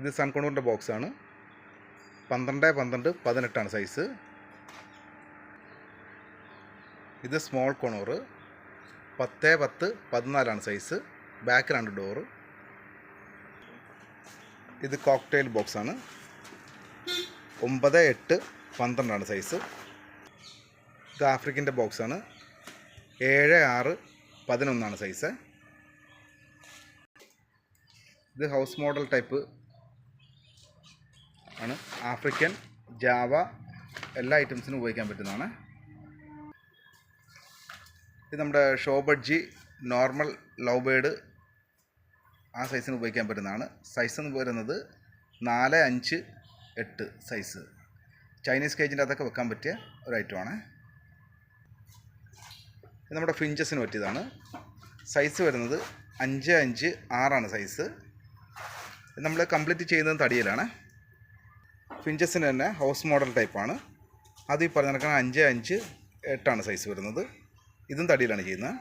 ഇത് സൺകൊണൂറിന്റെ ബോക്സാണ് പന്ത്രണ്ട് പന്ത്രണ്ട് പതിനെട്ടാണ് സൈസ് ഇത് സ്മോൾ കൊണൂറ് പത്ത് പത്ത് പതിനാലാണ് സൈസ് ബാക്കിലാണ് ഡോറ് ഇത് കോക്ടെയിൽ ബോക്സാണ് ഒമ്പത് എട്ട് പന്ത്രണ്ടാണ് സൈസ് ഇത് ആഫ്രിക്കന്റെ ബോക്സാണ് ഏഴ് ആറ് പതിനൊന്നാണ് സൈസ് ഇത് ഹൗസ് മോഡൽ ടൈപ്പ് ആണ്. ആഫ്രിക്കൻ ജാവ എല്ലാ ഐറ്റംസിനും ഉപയോഗിക്കാൻ പറ്റുന്നതാണ്. ഇത് നമ്മുടെ ഷോബഡ്ജി നോർമൽ ലവ് ബേഡ് ആ സൈസിന് ഉപയോഗിക്കാൻ പറ്റുന്നതാണ്. സൈസ് എന്ന് പറയുന്നത് നാല് അഞ്ച് എട്ട് സൈസ് ചൈനീസ് കേജിന്റെ അതൊക്കെ വെക്കാൻ പറ്റിയ ഒരു ഐറ്റമാണ് ഇത് നമ്മുടെ ഫിഞ്ചസിന് പറ്റിയതാണ്. സൈസ് വരുന്നത് അഞ്ച് അഞ്ച് ആറാണ് സൈസ് നമ്മൾ കംപ്ലീറ്റ് ചെയ്യുന്നത് തടിയിലാണ്. ഫിഞ്ചസിന് തന്നെ ഹൗസ് മോഡൽ ടൈപ്പാണ് അത് ഈ പറഞ്ഞ കണക്കാണ് അഞ്ച് അഞ്ച് എട്ടാണ് സൈസ് വരുന്നത്. ഇതും തടിയിലാണ് ചെയ്യുന്നത്.